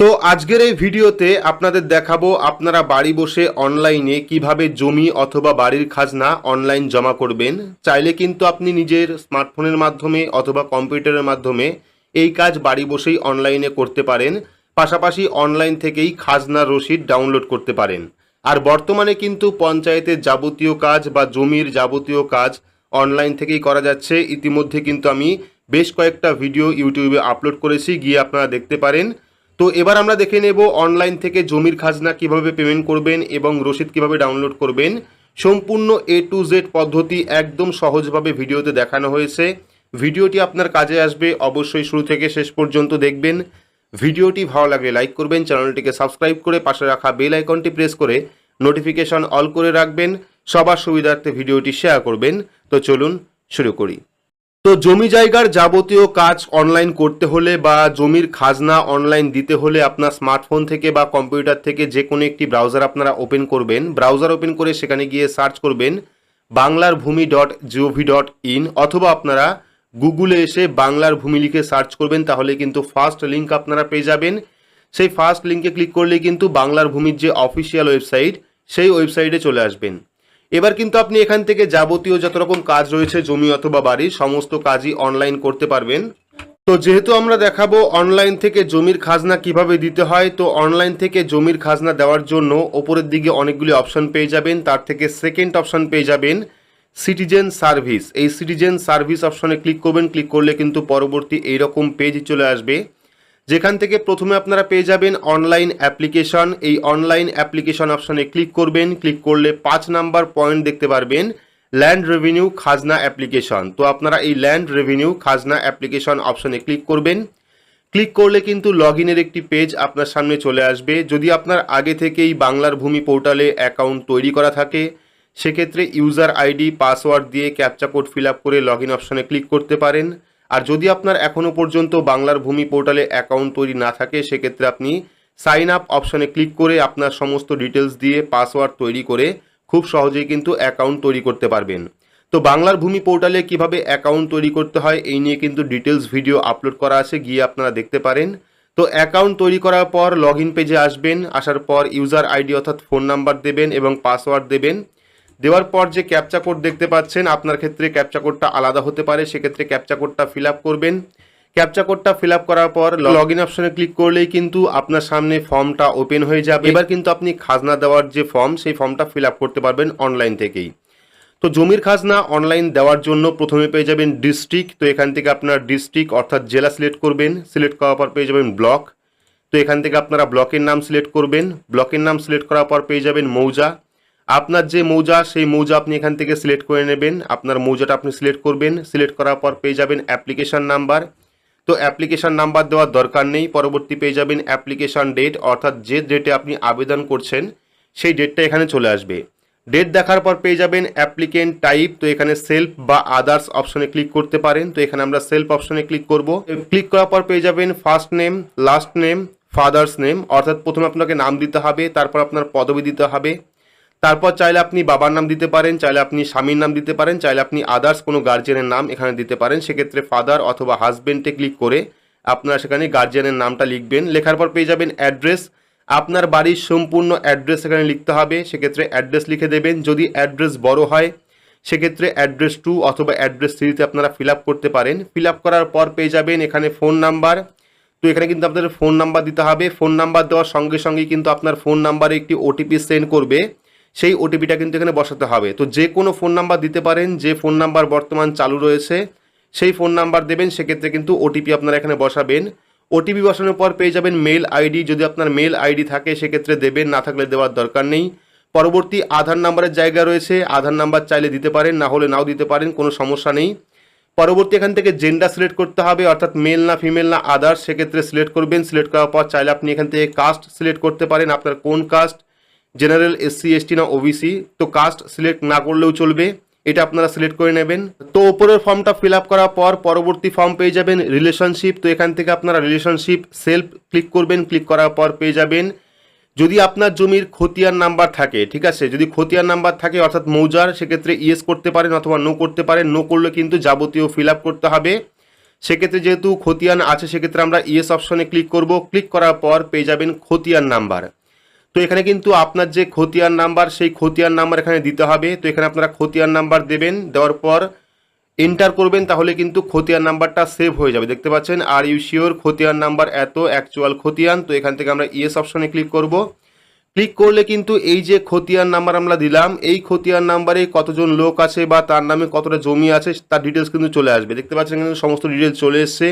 তো আজকের এই ভিডিওতে আপনাদের দেখাবো আপনারা বাড়ি বসে অনলাইনে কীভাবে জমি অথবা বাড়ির খাজনা অনলাইন জমা করবেন। চাইলে কিন্তু আপনি নিজের স্মার্টফোনের মাধ্যমে অথবা কম্পিউটারের মাধ্যমে এই কাজ বাড়ি বসেই অনলাইনে করতে পারেন। পাশাপাশি অনলাইন থেকেই খাজনা রসিদ ডাউনলোড করতে পারেন। আর বর্তমানে কিন্তু পঞ্চায়েতের যাবতীয় কাজ বা জমির যাবতীয় কাজ অনলাইন থেকেই করা যাচ্ছে। ইতিমধ্যে কিন্তু আমি বেশ কয়েকটা ভিডিও ইউটিউবে আপলোড করেছি। গিয়ে আপনারা দেখতে পারেন। তো এবার আমরা দেখে নেব অনলাইন থেকে জমির খাজনা কীভাবে পেমেন্ট করবেন এবং রসিদ কীভাবে ডাউনলোড করবেন। সম্পূর্ণ এ টু জেড পদ্ধতি একদম সহজভাবে ভিডিওতে দেখানো হয়েছে। ভিডিওটি আপনার কাজে আসবে, অবশ্যই শুরু থেকে শেষ পর্যন্ত দেখবেন। ভিডিওটি ভালো লাগলে লাইক করবেন, চ্যানেলটিকে সাবস্ক্রাইব করে পাশে রাখা বেল আইকনটি প্রেস করে নোটিফিকেশন অল করে রাখবেন। সবার সুবিধার্থে ভিডিওটি শেয়ার করবেন। তো চলুন শুরু করি। তো জমি জায়গার যাবতীয় কাজ অনলাইন করতে হলে বা জমির খাজনা অনলাইন দিতে হলে আপনার স্মার্টফোন থেকে বা কম্পিউটার থেকে যে কোনো একটি ব্রাউজার আপনারা ওপেন করবেন। ব্রাউজার ওপেন করে সেখানে গিয়ে সার্চ করবেন বাংলার ভূমি ডট জিওভি ডট ইন অথবা আপনারা গুগলে এসে বাংলার ভূমি লিখে সার্চ করবেন, তাহলে কিন্তু ফার্স্ট লিঙ্ক আপনারা পেয়ে যাবেন। সেই ফার্স্ট লিঙ্কে ক্লিক করলে কিন্তু বাংলার ভূমির যে অফিসিয়াল ওয়েবসাইট সেই ওয়েবসাইটে চলে আসবেন। এবার কিন্তু আপনি এখান থেকে যাবতীয় যত রকম কাজ রয়েছে, জমি অথবা বাড়ির সমস্ত কাজই অনলাইন করতে পারবেন। তো যেহেতু আমরা দেখাবো অনলাইন থেকে জমির খাজনা কীভাবে দিতে হয়, তো অনলাইন থেকে জমির খাজনা দেওয়ার জন্য ওপরের দিকে অনেকগুলি অপশন পেয়ে যাবেন। তার থেকে সেকেন্ড অপশন পেয়ে যাবেন সিটিজেন সার্ভিস এই সিটিজেন সার্ভিস অপশনে ক্লিক করবেন। ক্লিক করলে কিন্তু পরবর্তী এইরকম পেজ চলে আসবে। যেখান থেকে প্রথমে আপনারা পেয়ে যাবেন অনলাইন অ্যাপ্লিকেশন এই অনলাইন অ্যাপ্লিকেশন অপশনে ক্লিক করবেন। ক্লিক করলে পাঁচ নাম্বার পয়েন্ট দেখতে পারবেন ল্যান্ড রেভিনিউ খাজনা অ্যাপ্লিকেশন তো আপনারা এই ল্যান্ড রেভিনিউ খাজনা অ্যাপ্লিকেশন অপশনে ক্লিক করবেন। ক্লিক করলে কিন্তু লগ ইনের একটি পেজ আপনার সামনে চলে আসবে। যদি আপনার আগে থেকেই বাংলার ভূমি পোর্টালে অ্যাকাউন্ট তৈরি করা থাকে, সেক্ষেত্রে ইউজার আইডি পাসওয়ার্ড দিয়ে ক্যাপচা কোড ফিল করে লগ ইন অপশনে ক্লিক করতে পারেন। আর যদি আপনার এখনও পর্যন্ত বাংলার ভূমি পোর্টালে অ্যাকাউন্ট তৈরি না থাকে, সেক্ষেত্রে আপনি সাইন আপ অপশনে ক্লিক করে আপনার সমস্ত ডিটেলস দিয়ে পাসওয়ার্ড তৈরি করে খুব সহজেই কিন্তু অ্যাকাউন্ট তৈরি করতে পারবেন। তো বাংলার ভূমি পোর্টালে কীভাবে অ্যাকাউন্ট তৈরি করতে হয়, এই নিয়ে কিন্তু ডিটেলস ভিডিও আপলোড করা আছে, গিয়ে আপনারা দেখতে পারেন। তো অ্যাকাউন্ট তৈরি করার পর লগ পেজে আসবেন, আসার পর ইউজার আইডি অর্থাৎ ফোন নাম্বার দেবেন এবং পাসওয়ার্ড দেবেন। দেওয়ার পর যে ক্যাপচা কোড দেখতে পাচ্ছেন, আপনার ক্ষেত্রে ক্যাপচা কোডটা আলাদা হতে পারে, সেক্ষেত্রে ক্যাপচা কোডটা ফিল করবেন। ক্যাপচা কোডটা ফিল করার পর লগ ইন অপশনে ক্লিক করলেই কিন্তু আপনার সামনে ফর্মটা ওপেন হয়ে যাবে। এবার কিন্তু আপনি খাজনা দেওয়ার যে ফর্ম সেই ফর্মটা ফিল করতে পারবেন অনলাইন থেকেই। তো জমির খাজনা অনলাইন দেওয়ার জন্য প্রথমে পেয়ে যাবেন ডিস্ট্রিক্ট তো এখান থেকে আপনার ডিস্ট্রিক্ট অর্থাৎ জেলা সিলেক্ট করবেন। সিলেক্ট করার পর পেয়ে যাবেন ব্লক তো এখান থেকে আপনারা ব্লকের নাম সিলেক্ট করবেন। ব্লকের নাম সিলেক্ট করার পর পেয়ে যাবেন মৌজা আপনার যে মৌজা, সেই মৌজা আপনি এখান থেকে সিলেক্ট করে নেবেন। আপনার মৌজাটা আপনি সিলেক্ট করবেন। সিলেক্ট করার পর পেয়ে যাবেন অ্যাপ্লিকেশন নাম্বার তো অ্যাপ্লিকেশন নাম্বার দেওয়ার দরকার নেই। পরবর্তী পেয়ে যাবেন অ্যাপ্লিকেশন ডেট অর্থাৎ যে ডেটে আপনি আবেদন করছেন, সেই ডেটটা এখানে চলে আসবে। ডেট দেখার পর পেয়ে যাবেন অ্যাপ্লিকেন্ট টাইপ তো এখানে সেলফ বা আদার্স অপশনে ক্লিক করতে পারেন। তো এখানে আমরা সেলফ অপশনে ক্লিক করব। ক্লিক করার পর পেয়ে যাবেন first name last name father's name অর্থাৎ প্রথমে আপনাকে নাম দিতে হবে। তারপর আপনার পদবি দিতে হবে। তারপর চাইলে আপনি বাবার নাম দিতে পারেন, চাইলে আপনি স্বামীর নাম দিতে পারেন, চাইলে আপনি আদার্স কোনো গার্জেনের নাম এখানে দিতে পারেন। সেক্ষেত্রে ফাদার অথবা হাজবেন্ডে ক্লিক করে আপনারা সেখানে গার্জেনের নামটা লিখবেন। লেখার পর পেয়ে যাবেন অ্যাড্রেস আপনার বাড়ির সম্পূর্ণ অ্যাড্রেস এখানে লিখতে হবে। সেক্ষেত্রে অ্যাড্রেস লিখে দেবেন। যদি অ্যাড্রেস বড় হয়, সেক্ষেত্রে অ্যাড্রেস টু অথবা অ্যাড্রেস থ্রিতে আপনারা ফিল করতে পারেন। ফিল করার পর পেয়ে যাবেন এখানে ফোন নাম্বার তো এখানে কিন্তু আপনাদের ফোন নাম্বার দিতে হবে। ফোন নাম্বার দেওয়ার সঙ্গে সঙ্গে কিন্তু আপনার ফোন নাম্বারে একটি ওটিপি সেন্ড করবে। সেই ওটিপিটা কিন্তু এখানে বসাতে হবে। তো যে কোনো ফোন নাম্বার দিতে পারেন, যে ফোন নাম্বার বর্তমান চালু রয়েছে, সেই ফোন নাম্বার দেবেন, সেক্ষেত্রে কিন্তু ওটিপি আপনারা এখানে বসাবেন। ওটিপি বসানোর পর পেয়ে যাবেন মেল আইডি যদি আপনার মেল আইডি থাকে, সেক্ষেত্রে দেবেন, না থাকলে দেওয়ার দরকার নেই। পরবর্তী আধার নাম্বারের জায়গা রয়েছে, আধার নাম্বার চাইলে দিতে পারেন, না হলে নাও দিতে পারেন, কোনো সমস্যা নেই। পরবর্তী এখান থেকে জেন্ডার সিলেক্ট করতে হবে, অর্থাৎ মেল না ফিমেল না আদার্স সেক্ষেত্রে সিলেক্ট করবেন। সিলেক্ট করার পর চাইলে আপনি এখান থেকে কাস্ট সিলেক্ট করতে পারেন, আপনার কোন কাস্ট জেনারেল এসসি এসটি না ওবিসি তো কাস্ট সিলেক্ট না করলেও চলবে, এটা আপনারা সিলেক্ট করে নেবেন। তো ওপরের ফর্মটা ফিল আপ করার পর পরবর্তী ফর্ম পেয়ে যাবেন রিলেশনশিপ তো এখান থেকে আপনারা রিলেশনশিপ সেলফ ক্লিক করবেন ক্লিক করার পর পেয়ে যাবেন। যদি আপনার জমির খতিয়ান নাম্বার থাকে, ঠিক আছে, যদি খতিয়ান নাম্বার থাকে, অর্থাৎ মৌজার, সেক্ষেত্রে ইয়েস করতে পারেন অথবা নো করতে পারেন নো করলে কিন্তু যাবতীয় ফিল আপ করতে হবে। সেক্ষেত্রে যেহেতু খতিয়ান আছে, সেক্ষেত্রে আমরা ইয়েস অপশনে ক্লিক করব। ক্লিক করার পর পেয়ে যাবেন খতিয়ান নাম্বার তো এখানে কিন্তু আপনার যে খতিয়ান নাম্বার, সেই খতিয়ান নাম্বার এখানে দিতে হবে। তো এখানে আপনারা খতিয়ান নাম্বার দেবেন, দেওয়ার পর এন্টার করবেন, তাহলে কিন্তু খতিয়ান নাম্বারটা সেভ হয়ে যাবে। দেখতে পাচ্ছেন আর ইউ শিওর খতিয়ান নাম্বার এত অ্যাকচুয়াল খতিয়ান? তো এখান থেকে আমরা ইয়েস অপশনে ক্লিক করব। ক্লিক করলে কিন্তু এই যে খতিয়ান নাম্বার আমরা দিলাম, এই খতিয়ান নাম্বারে কতজন লোক আছে বা তার নামে কতটা জমি আছে, তার ডিটেলস কিন্তু চলে আসবে। দেখতে পাচ্ছেন কিন্তু সমস্ত ডিটেলস চলে এসছে।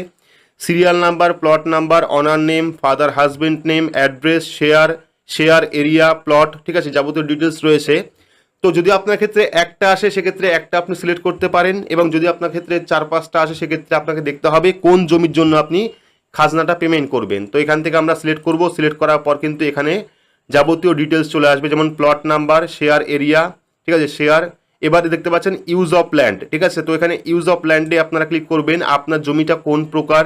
Serial number plot number owner name father husband name address share share, area, plot, ঠিক আছে, যাবতীয় ডিটেলস রয়েছে। তো যদি আপনার ক্ষেত্রে একটা আসে, সেক্ষেত্রে একটা আপনি সিলেক্ট করতে পারেন এবং যদি আপনার ক্ষেত্রে চার, পাঁচটা আসে, সেক্ষেত্রে আপনাকে দেখতে হবে কোন জমির জন্য আপনি খাজনাটা পেমেন্ট করবেন। তো এখান থেকে আমরা সিলেক্ট করব। সিলেক্ট করার পর কিন্তু এখানে যাবতীয় ডিটেলস চলে আসবে, যেমন প্লট নাম্বার শেয়ার এরিয়া ঠিক আছে শেয়ার এবারে দেখতে পাচ্ছেন ইউজ অফ ল্যান্ড ঠিক আছে, তো এখানে ইউজ অফ ল্যান্ডে আপনারা ক্লিক করবেন, আপনার জমিটা কোন প্রকার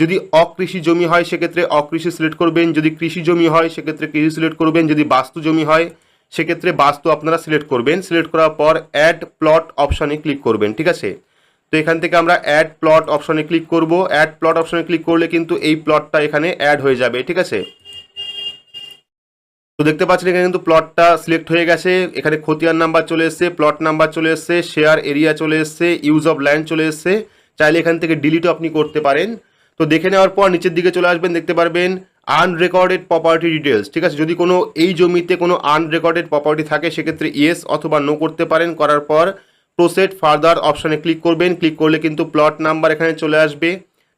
যদি অকৃষি জমি হয়, সেক্ষেত্রে অকৃষি সিলেক্ট করবেন। যদি কৃষি জমি হয়, সেক্ষেত্রে কৃষি সিলেক্ট করবেন। যদি বাস্তু জমি হয়, সেক্ষেত্রে বাস্তু আপনারা সিলেক্ট করবেন। সিলেক্ট করার পর অ্যাড প্লট অপশানে ক্লিক করবেন, ঠিক আছে? তো এখান থেকে আমরা অ্যাড প্লট অপশানে ক্লিক করব। অ্যাড প্লট অপশানে ক্লিক করলে কিন্তু এই প্লটটা এখানে অ্যাড হয়ে যাবে, ঠিক আছে? তো দেখতে পাচ্ছেন এখানে কিন্তু প্লটটা সিলেক্ট হয়ে গেছে। এখানে খতিয়ান নাম্বার চলে এসছে প্লট নাম্বার চলে এসছে শেয়ার এরিয়া চলে এসছে ইউজ অফ ল্যান্ড চলে এসছে। চাইলে এখান থেকে ডিলিটও আপনি করতে পারেন। তো দেখে নেওয়ার পর নিচের দিকে চলে আসবেন, দেখতে পারবেন আনরেকর্ডেড প্রপার্টি ডিটেলস ঠিক আছে? যদি কোনো এই জমিতে কোনো আনরেকর্ডেড প্রপার্টি থাকে, সেক্ষেত্রে ইয়েস অথবা নো করতে পারেন। করার পর প্রোসেড ফার্দার অপশানে ক্লিক করবেন। ক্লিক করলে কিন্তু প্লট নাম্বার এখানে চলে আসবে,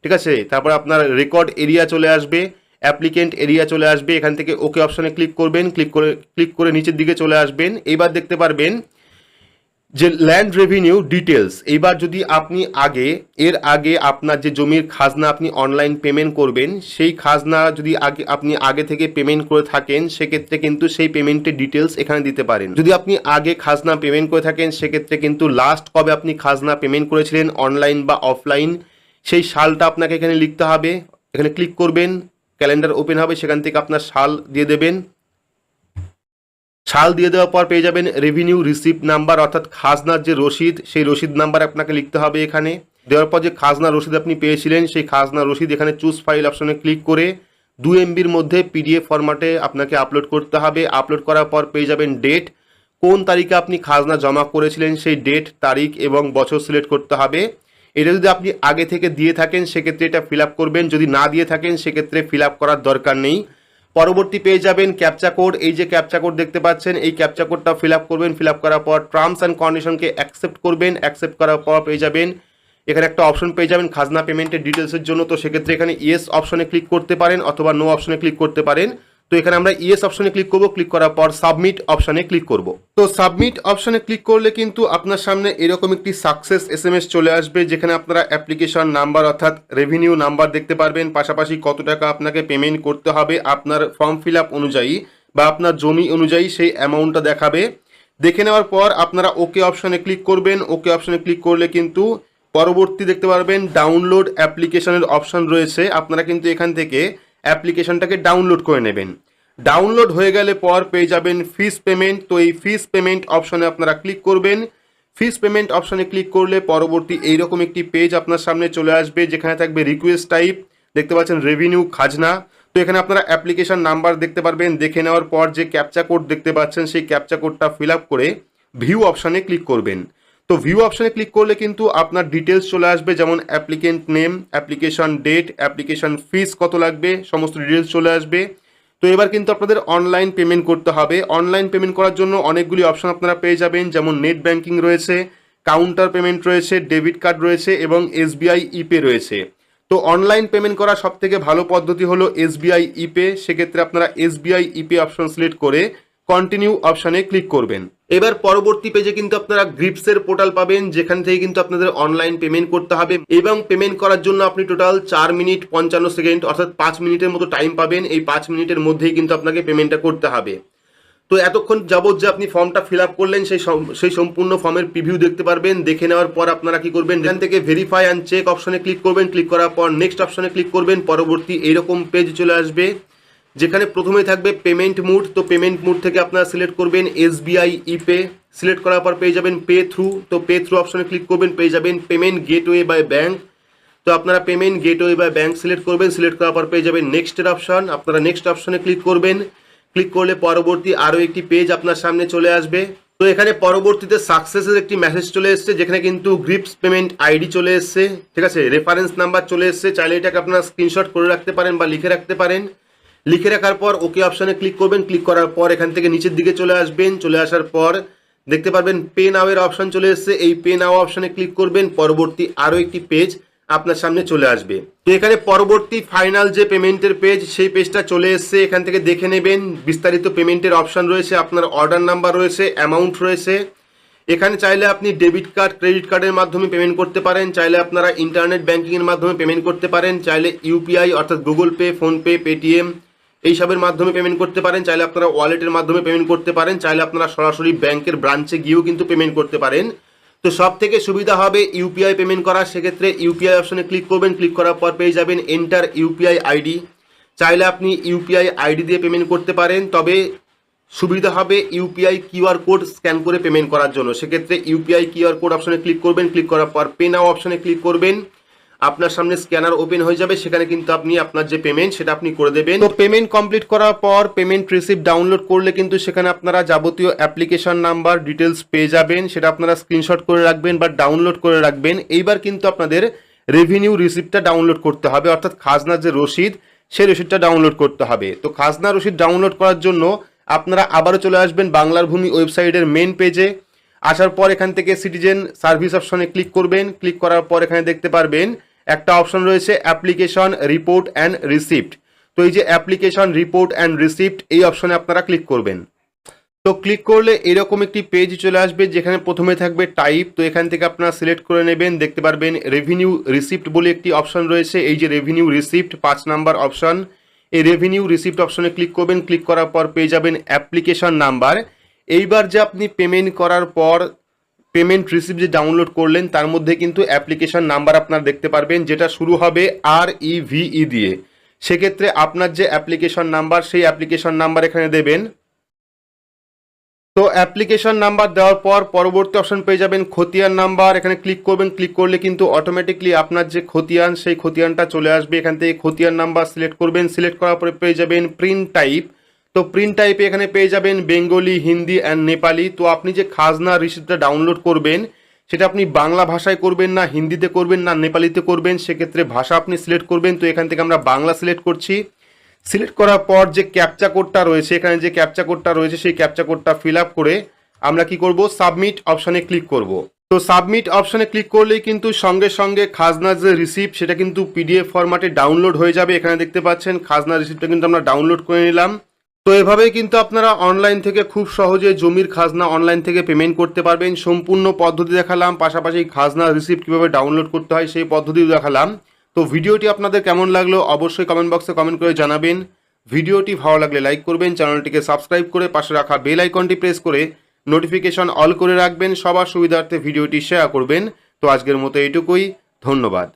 ঠিক আছে? তারপর আপনার রেকর্ড এরিয়া চলে আসবে অ্যাপ্লিকেন্ট এরিয়া চলে আসবে, এখান থেকে ওকে অপশানে ক্লিক করবেন। ক্লিক করে ক্লিক করে নিচের দিকে চলে আসবেন। এইবার দেখতে পারবেন যে ল্যান্ড রেভিনিউ ডিটেলস এইবার যদি আপনি আগে, এর আগে আপনার যে জমির খাজনা আপনি অনলাইন পেমেন্ট করবেন, সেই খাজনা যদি আগে, আপনি আগে থেকে পেমেন্ট করে থাকেন, সেক্ষেত্রে কিন্তু সেই পেমেন্টের ডিটেলস এখানে দিতে পারেন। যদি আপনি আগে খাজনা পেমেন্ট করে থাকেন, সেক্ষেত্রে কিন্তু লাস্ট কবে আপনি খাজনা পেমেন্ট করেছিলেন অনলাইন বা অফলাইন সেই সালটা আপনাকে এখানে লিখতে হবে। এখানে ক্লিক করবেন ক্যালেন্ডার ওপেন হবে, সেখান থেকে আপনার সাল দিয়ে দেবেন। সাল দিয়ে দেওয়ার পর পেয়ে যাবেন রেভিনিউ রিসিপ্ট নাম্বার অর্থাৎ খাজনার যে রসিদ, সেই রসিদ নাম্বার আপনাকে লিখতে হবে এখানে। দেওয়ার পর যে খাজনা রসিদ আপনি পেয়েছিলেন, সেই খাজনা রসিদ এখানে চুজ ফাইল অপশনে ক্লিক করে দু এমবির মধ্যে পিডিএফ ফরম্যাটে আপনাকে আপলোড করতে হবে। আপলোড করার পর পেয়ে যাবেন ডেট কোন তারিখে আপনি খাজনা জমা করেছিলেন, সেই ডেট তারিখ এবং বছর সিলেক্ট করতে হবে। এটা যদি আপনি আগে থেকে দিয়ে থাকেন, সেক্ষেত্রে এটা ফিল করবেন। যদি না দিয়ে থাকেন, সেক্ষেত্রে ফিল করার দরকার নেই। পরবর্তী পেয়ে যাবেন ক্যাপচা কোড এই যে ক্যাপচা কোড দেখতে পাচ্ছেন, এই ক্যাপচা কোডটা ফিল আপ করবেন। ফিল আপ করার পর টার্মস অ্যান্ড কন্ডিশনকে অ্যাকসেপ্ট করবেন। অ্যাকসেপ্ট করার পর পেয়ে যাবেন, এখানে একটা অপশন পেয়ে যাবেন খাজনা পেমেন্টের ডিটেলসের জন্য। তো সেক্ষেত্রে এখানে ইয়েস অপশনে ক্লিক করতে পারেন অথবা নো অপশনে ক্লিক করতে পারেন। তো এখানে আমরা ইয়েস অপশনে ক্লিক করব। ক্লিক করার পর সাবমিট অপশনে ক্লিক করব। তো সাবমিট অপশনে ক্লিক করলে কিন্তু আপনার সামনে এরকম একটি সাকসেস এস এম এস চলে আসবে, যেখানে আপনারা অ্যাপ্লিকেশন নাম্বার অর্থাৎ রেভিনিউ নাম্বার দেখতে পারবেন। পাশাপাশি কত টাকা আপনাকে পেমেন্ট করতে হবে, আপনার ফর্ম ফিল আপ অনুযায়ী বা আপনার জমি অনুযায়ী সেই অ্যামাউন্টটা দেখাবে। দেখে নেওয়ার পর আপনারা ওকে অপশনে ক্লিক করবেন। ওকে অপশনে ক্লিক করলে কিন্তু পরবর্তী দেখতে পারবেন ডাউনলোড অ্যাপ্লিকেশনের অপশন রয়েছে। আপনারা কিন্তু এখান থেকে অ্যাপ্লিকেশনটাকে ডাউনলোড করে নেবেন। ডাউনলোড হয়ে গেলে পর পেয়ে যাবেন ফিস পেমেন্ট তো এই ফিস পেমেন্ট অপশনে আপনারা ক্লিক করবেন। ফিস পেমেন্ট অপশনে ক্লিক করলে পরবর্তী এইরকম একটি পেজ আপনার সামনে চলে আসবে, যেখানে থাকবে রিকোয়েস্ট টাইপ দেখতে পাচ্ছেন রেভিনিউ খাজনা। তো এখানে আপনারা অ্যাপ্লিকেশন নাম্বার দেখতে পারবেন। দেখে নেওয়ার পর যে ক্যাপচা কোড দেখতে পাচ্ছেন, সেই ক্যাপচা কোডটা ফিল আপ করে ভিউ অপশানে ক্লিক করবেন। তো ভিউ অপশানে ক্লিক করলে কিন্তু আপনার ডিটেলস চলে আসবে, যেমন applicant name application date application fees কত লাগবে, সমস্ত ডিটেলস চলে আসবে। তো এবার কিন্তু আপনাদের অনলাইন পেমেন্ট করতে হবে। অনলাইন পেমেন্ট করার জন্য অনেকগুলি অপশন আপনারা পেয়ে যাবেন, যেমন নেট ব্যাংকিং রয়েছে কাউন্টার পেমেন্ট রয়েছে ডেবিট কার্ড রয়েছে এবং এসবিআই ইপে রয়েছে। তো অনলাইন পেমেন্ট করার সব থেকে ভালো পদ্ধতি হলো এসবিআই ইপে সেক্ষেত্রে আপনারা এসবিআই ইপে অপশন সিলেক্ট করে কন্টিনিউ অপশানে ক্লিক করবেন। এবার পরবর্তী পেজে কিন্তু আপনারা গ্রিপসের পোর্টাল পাবেন, যেখান থেকে কিন্তু আপনাদের অনলাইন পেমেন্ট করতে হবে এবং পেমেন্ট করার জন্য আপনি টোটাল চার মিনিট পঞ্চান্ন সেকেন্ড অর্থাৎ পাঁচ মিনিটের মতো টাইম পাবেন। এই পাঁচ মিনিটের মধ্যেই কিন্তু আপনাকে পেমেন্টটা করতে হবে। তো এতক্ষণ যাবত যে আপনি ফর্মটা ফিল আপ করলেন, সেই সেই সম্পূর্ণ ফর্মের প্রিভিউ দেখতে পারবেন। দেখে নেওয়ার পর আপনারা কি করবেন? এখান থেকে ভেরিফাই অ্যান্ড চেক অপশনে ক্লিক করবেন। ক্লিক করার পর নেক্সট অপশনে ক্লিক করবেন। পরবর্তী এইরকম পেজ চলে আসবে। যেখানে প্রথমে থাকবে পেমেন্ট মুড তো পেমেন্ট মুড থেকে আপনারা সিলেক্ট করবেন এসবিআই ইপে সিলেক্ট করার পর পেয়ে যাবেন পে থ্রু তো পে থ্রু অপশনে ক্লিক করবেন, পেয়ে যাবেন পেমেন্ট গেটওয়ে বাই ব্যাঙ্ক তো আপনারা পেমেন্ট গেটওয়ে বা ব্যাঙ্ক সিলেক্ট করবেন। সিলেক্ট করার পর পেয়ে যাবেন নেক্সটের অপশন আপনারা নেক্সট অপশনে ক্লিক করবেন। ক্লিক করলে পরবর্তী আরও একটি পেজ আপনার সামনে চলে আসবে। তো এখানে পরবর্তীতে সাকসেসের একটি মেসেজ চলে এসছে, যেখানে কিন্তু গ্রিপস পেমেন্ট আইডি চলে এসছে। ঠিক আছে? রেফারেন্স নাম্বার চলে এসছে। চাইলে এটাকে আপনারা স্ক্রিনশট করে রাখতে পারেন বা লিখে রাখতে পারেন। লিখে রাখার পর ওকে অপশনে ক্লিক করবেন। ক্লিক করার পর এখান থেকে নিচের দিকে চলে আসবেন। চলে আসার পর দেখতে পারবেন পে নাওয়ের অপশন চলে এসছে। এই পে নাও অপশনে ক্লিক করবেন। পরবর্তী আরও একটি পেজ আপনার সামনে চলে আসবে। তো এখানে পরবর্তী ফাইনাল যে পেমেন্টের পেজ সেই পেজটা চলে এসছে। এখান থেকে দেখে নেবেন। বিস্তারিত পেমেন্টের অপশন রয়েছে। আপনার অর্ডার নাম্বার রয়েছে অ্যামাউন্ট রয়েছে। এখানে চাইলে আপনি ডেবিট কার্ড ক্রেডিট কার্ডের মাধ্যমে পেমেন্ট করতে পারেন। চাইলে আপনারা ইন্টারনেট ব্যাঙ্কিংয়ের মাধ্যমে পেমেন্ট করতে পারেন। চাইলে ইউপিআই অর্থাৎ গুগল পে ফোনপে পেটিএম এইসবের মাধ্যমে পেমেন্ট করতে পারেন, চাইলে আপনারা ওয়ালেটের মাধ্যমে পেমেন্ট করতে পারেন, চাইলে আপনারা সরাসরি ব্যাংকের ব্রাঞ্চে গিয়েও কিন্তু পেমেন্ট করতে পারেন। তো সব থেকে সুবিধা হবে ইউপিআই পেমেন্ট করা সেক্ষেত্রে ইউপিআই অপশনে ক্লিক করবেন ক্লিক করার পর পেয়ে যাবেন এন্টার ইউপিআই আইডি চাইলে আপনি ইউপিআই আইডি দিয়ে পেমেন্ট করতে পারেন, তবে সুবিধা হবে ইউপিআই কিউআর কোড স্ক্যান করে পেমেন্ট করার জন্য। সেক্ষেত্রে ইউপিআই কিউআর কোড অপশনে ক্লিক করবেন ক্লিক করার পর পে নাও অপশনে ক্লিক করবেন। আপনার সামনে স্ক্যানার ওপেন হয়ে যাবে, সেখানে কিন্তু আপনি আপনার যে পেমেন্ট সেটা আপনি করে দেবেন। তো পেমেন্ট কমপ্লিট করার পর পেমেন্ট রিসিপ্ট ডাউনলোড করলে কিন্তু সেখানে আপনারা যাবতীয় অ্যাপ্লিকেশন নাম্বার ডিটেলস পেয়ে যাবেন। সেটা আপনারা স্ক্রিনশট করে রাখবেন বা ডাউনলোড করে রাখবেন। এইবার কিন্তু আপনাদের রেভিনিউ রিসিপ্টটা ডাউনলোড করতে হবে, অর্থাৎ খাজনার যে রসিদ, সেই রসিদটা ডাউনলোড করতে হবে। তো খাজনা রসিদ ডাউনলোড করার জন্য আপনারা আবারও চলে আসবেন বাংলার ভূমি ওয়েবসাইটের মেন পেজে আসার পর এখান থেকে সিটিজেন সার্ভিস অপশনে ক্লিক করবেন। ক্লিক করার পর এখানে দেখতে পারবেন একটা অপশন রয়েছে অ্যাপ্লিকেশন, রিপোর্ট অ্যান্ড রিসিপ্ট। তো এই যে অ্যাপ্লিকেশন, রিপোর্ট অ্যান্ড রিসিপ্ট, এই অপশনে আপনারা ক্লিক করবেন। তো ক্লিক করলে এরকম একটি পেজ চলে আসবে যেখানে প্রথমে থাকবে টাইপ। তো এখান থেকে আপনারা সিলেক্ট করে নেবেন, দেখতে পারবেন রেভিনিউ রিসিপ্ট বলে একটি অপশন রয়েছে। এই যে রেভিনিউ রিসিপ্ট, পাঁচ নাম্বার অপশন। এই রেভিনিউ রিসিপ্ট অপশনে ক্লিক করবেন। ক্লিক করার পর পেয়ে যাবেন অ্যাপ্লিকেশন নাম্বার। এইবার যে আপনি পেমেন্ট করার পর পেমেন্ট রিসিপ্ট যে ডাউনলোড করলেন, তার মধ্যে কিন্তু অ্যাপ্লিকেশন নাম্বার আপনারা দেখতে পারবেন, যেটা শুরু হবে আর ই ভিই দিয়ে। সেক্ষেত্রে আপনার যে অ্যাপ্লিকেশন নাম্বার সেই অ্যাপ্লিকেশন নাম্বার এখানে দেবেন। তো অ্যাপ্লিকেশন নাম্বার দেওয়ার পর পরবর্তী অপশন পেয়ে যাবেন খতিয়ান নাম্বার এখানে ক্লিক করবেন ক্লিক করলে কিন্তু অটোমেটিকলি আপনার যে খতিয়ান, সেই খতিয়ানটা চলে আসবে। এখান থেকে খতিয়ান নাম্বার সিলেক্ট করবেন। সিলেক্ট করার পরে পেয়ে যাবেন প্রিন্ট টাইপ তো প্রিন্ট টাইপে এখানে পেয়ে যাবেন বেঙ্গলি, হিন্দি অ্যান্ড নেপালি। তো আপনি যে খাজনা রিসিপ্টটা ডাউনলোড করবেন, সেটা আপনি বাংলা ভাষায় করবেন না, হিন্দিতে করবেন না, নেপালিতে করবেন, সেক্ষেত্রে ভাষা আপনি সিলেক্ট করবেন। তো এখান থেকে আমরা বাংলা সিলেক্ট করছি। সিলেক্ট করার পর যে ক্যাপচা কোডটা রয়েছে, এখানে যে ক্যাপচা কোডটা রয়েছে, সেই ক্যাপচা কোডটা ফিল আপ করে আমরা কি করব? সাবমিট অপশনে ক্লিক করব। তো সাবমিট অপশনে ক্লিক করলেই কিন্তু সঙ্গে সঙ্গে খাজনার যে রিসিপ্ট সেটা কিন্তু পিডিএফ ফরম্যাটে ডাউনলোড হয়ে যাবে। এখানে দেখতে পাচ্ছেন, খাজনা রিসিপ্টটা কিন্তু আমরা ডাউনলোড করে নিলাম। তো এভাবেই কিন্তু আপনারা অনলাইন থেকে খুব সহজে জমির খাজনা অনলাইন থেকে পেমেন্ট করতে পারবেন। সম্পূর্ণ পদ্ধতি দেখালাম, পাশাপাশি খাজনা রিসিপ্ট কীভাবে ডাউনলোড করতে হয় সেই পদ্ধতিও দেখালাম। তো ভিডিওটি আপনাদের কেমন লাগল অবশ্যই কমেন্ট বক্সে কমেন্ট করে জানাবেন। ভিডিওটি ভালো লাগলে লাইক করবেন, চ্যানেলটিকে সাবস্ক্রাইব করে পাশে রাখা বেল আইকনটি প্রেস করে নোটিফিকেশন অল করে রাখবেন। সবার সুবিধার্থে ভিডিওটি শেয়ার করবেন। তো আজকের মতো এইটুকুই, ধন্যবাদ।